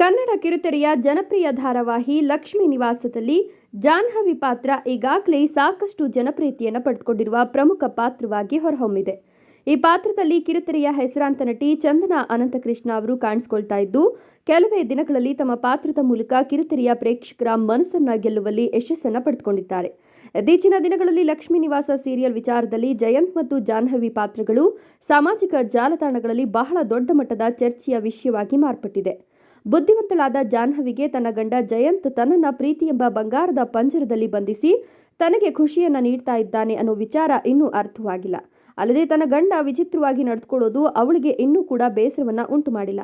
ಕನ್ನಡ ಕಿರುತೆರೆಯ ಜನಪ್ರಿಯ ಧಾರಾವಾಹಿ ಲಕ್ಷ್ಮಿ ನಿವಾಸದಲ್ಲಿ ಜಾಹ್ನವಿ ಪಾತ್ರ ಈಗಾಗಲೇ ಸಾಕಷ್ಟು ಜನಪ್ರಿಯತೆಯನ್ನು ಪಡೆದುಕೊಂಡಿರುವ ಪ್ರಮುಖ ಪಾತ್ರವಾಗಿ ಹೊರಹೊಮ್ಮಿದೆ. ಈ ಪಾತ್ರದಲ್ಲಿ ಕಿರುತೆರೆಯ ಹೆಸರಾಂತ ನಟಿ ಚಂದನಾ ಅನಂತಕೃಷ್ಣ ಅವರು ಕಾಣಿಸಿಕೊಳ್ತಾ ಇದ್ದು, ಕೆಲವೇ ದಿನಗಳಲ್ಲಿ ತಮ್ಮ ಪಾತ್ರದ ಮೂಲಕ ಕಿರುತೆರೆಯ ಪ್ರೇಕ್ಷಕರ ಮನಸ್ಸನ್ನ ಗೆಲ್ಲುವಲ್ಲಿ ಯಶಸ್ಸನ್ನು ಪಡೆದುಕೊಂಡಿದ್ದಾರೆ. ಇತ್ತೀಚಿನ ದಿನಗಳಲ್ಲಿ ಲಕ್ಷ್ಮೀ ನಿವಾಸ ಸೀರಿಯಲ್ ವಿಚಾರದಲ್ಲಿ ಜಯಂತ್ ಮತ್ತು ಜಾಹ್ನವಿ ಪಾತ್ರಗಳು ಸಾಮಾಜಿಕ ಜಾಲತಾಣಗಳಲ್ಲಿ ಬಹಳ ದೊಡ್ಡ ಮಟ್ಟದ ಚರ್ಚೆಯ ವಿಷಯವಾಗಿ ಮಾರ್ಪಟ್ಟಿದೆ. ಬುದ್ಧಿವಂತಳಾದ ಜಾಹ್ನವಿಗೆ ತನ್ನ ಗಂಡ ಜಯಂತ್ ತನ್ನನ್ನ ಪ್ರೀತಿ ಎಂಬ ಬಂಗಾರದ ಪಂಜರದಲ್ಲಿ ಬಂಧಿಸಿ ತನಗೆ ಖುಷಿಯನ್ನ ನೀಡ್ತಾ ಇದ್ದಾನೆ ಅನ್ನೋ ವಿಚಾರ ಇನ್ನೂ ಅರ್ಥವಾಗಿಲ್ಲ. ಅಲ್ಲದೆ ತನ್ನ ಗಂಡ ವಿಚಿತ್ರವಾಗಿ ನಡೆದುಕೊಳ್ಳೋದು ಅವಳಿಗೆ ಇನ್ನೂ ಕೂಡ ಬೇಸರವನ್ನ ಉಂಟು ಮಾಡಿಲ್ಲ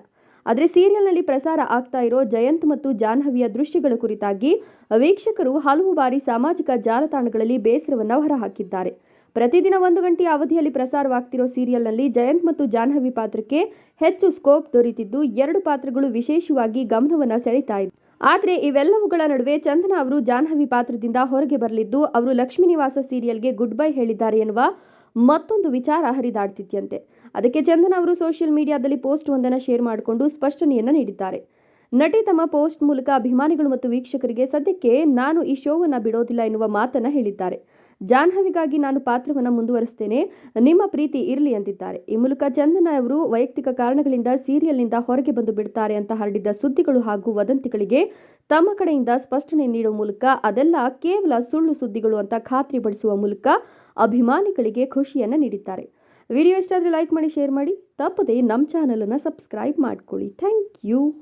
ಆದರೆ ಸೀರಿಯಲ್ನಲ್ಲಿ ಪ್ರಸಾರ ಆಗ್ತಾ ಇರೋ ಜಯಂತ್ ಮತ್ತು ಜಾಹ್ನವಿಯ ದೃಶ್ಯಗಳ ಕುರಿತಾಗಿ ವೀಕ್ಷಕರು ಹಲವು ಬಾರಿ ಸಾಮಾಜಿಕ ಜಾಲತಾಣಗಳಲ್ಲಿ ಬೇಸರವನ್ನ ಹೊರಹಾಕಿದ್ದಾರೆ. ಪ್ರತಿದಿನ ಒಂದು ಗಂಟೆಯ ಅವಧಿಯಲ್ಲಿ ಪ್ರಸಾರವಾಗ್ತಿರೋ ಸೀರಿಯಲ್ನಲ್ಲಿ ಜಯಂತ್ ಮತ್ತು ಜಾಹ್ನವಿ ಪಾತ್ರಕ್ಕೆ ಹೆಚ್ಚು ಸ್ಕೋಪ್ ದೊರೆತಿದ್ದು ಎರಡು ಪಾತ್ರಗಳು ವಿಶೇಷವಾಗಿ ಗಮನವನ್ನು ಸೆಳೀತಾ ಇದ್ದವು ಆದರೆ ಇವೆಲ್ಲವುಗಳ ನಡುವೆ ಚಂದನ ಅವರು ಜಾಹ್ನವಿ ಪಾತ್ರದಿಂದ ಹೊರಗೆ ಬರಲಿದ್ದು, ಅವರು ಲಕ್ಷ್ಮೀ ನಿವಾಸ ಸೀರಿಯಲ್ಗೆ ಗುಡ್ ಬೈ ಹೇಳಿದ್ದಾರೆ ಎನ್ನುವ ಮತ್ತೊಂದು ವಿಚಾರ ಹರಿದಾಡ್ತಿದ್ಯಂತೆ. ಅದಕ್ಕೆ ಚಂದನ ಅವರು ಸೋಷಿಯಲ್ ಮೀಡಿಯಾದಲ್ಲಿ ಪೋಸ್ಟ್ ಒಂದನ್ನು ಶೇರ್ ಮಾಡಿಕೊಂಡು ಸ್ಪಷ್ಟನೆಯನ್ನು ನೀಡಿದ್ದಾರೆ. ನಟಿ ತಮ್ಮ ಪೋಸ್ಟ್ ಮೂಲಕ ಅಭಿಮಾನಿಗಳು ಮತ್ತು ವೀಕ್ಷಕರಿಗೆ ಸದ್ಯಕ್ಕೆ ನಾನು ಈ ಶೋವನ್ನು ಬಿಡೋದಿಲ್ಲ ಎನ್ನುವ ಮಾತನ್ನು ಹೇಳಿದ್ದಾರೆ. ಜಾಹ್ನವಿಗಾಗಿ ನಾನು ಪಾತ್ರವನ್ನು ಮುಂದುವರಿಸ್ತೇನೆ. ನಿಮ್ಮ ಪ್ರೀತಿ ಇರಲಿ ಅಂತಿದ್ದಾರೆ. ಈ ಮೂಲಕ ಚಂದನ ಅವರು ವೈಯಕ್ತಿಕ ಕಾರಣಗಳಿಂದ ಸೀರಿಯಲ್ನಿಂದ ಹೊರಗೆ ಬಂದು ಬಿಡುತ್ತಾರೆ ಅಂತ ಹರಡಿದ್ದ ಸುದ್ದಿಗಳು ಹಾಗೂ ವದಂತಿಗಳಿಗೆ ತಮ್ಮ ಕಡೆಯಿಂದ ಸ್ಪಷ್ಟನೆ ನೀಡುವ ಮೂಲಕ ಅದೆಲ್ಲ ಕೇವಲ ಸುಳ್ಳು ಸುದ್ದಿಗಳು ಅಂತ ಖಾತ್ರಿಪಡಿಸುವ ಮೂಲಕ ಅಭಿಮಾನಿಗಳಿಗೆ ಖುಷಿಯನ್ನು ನೀಡಿದ್ದಾರೆ. ವಿಡಿಯೋ ಇಷ್ಟಾದರೆ ಲೈಕ್ ಮಾಡಿ, ಶೇರ್ ಮಾಡಿ. ತಪ್ಪದೆ ನಮ್ಮ ಚಾನಲನ್ನು ಸಬ್ಸ್ಕ್ರೈಬ್ ಮಾಡ್ಕೊಳ್ಳಿ. Thank you.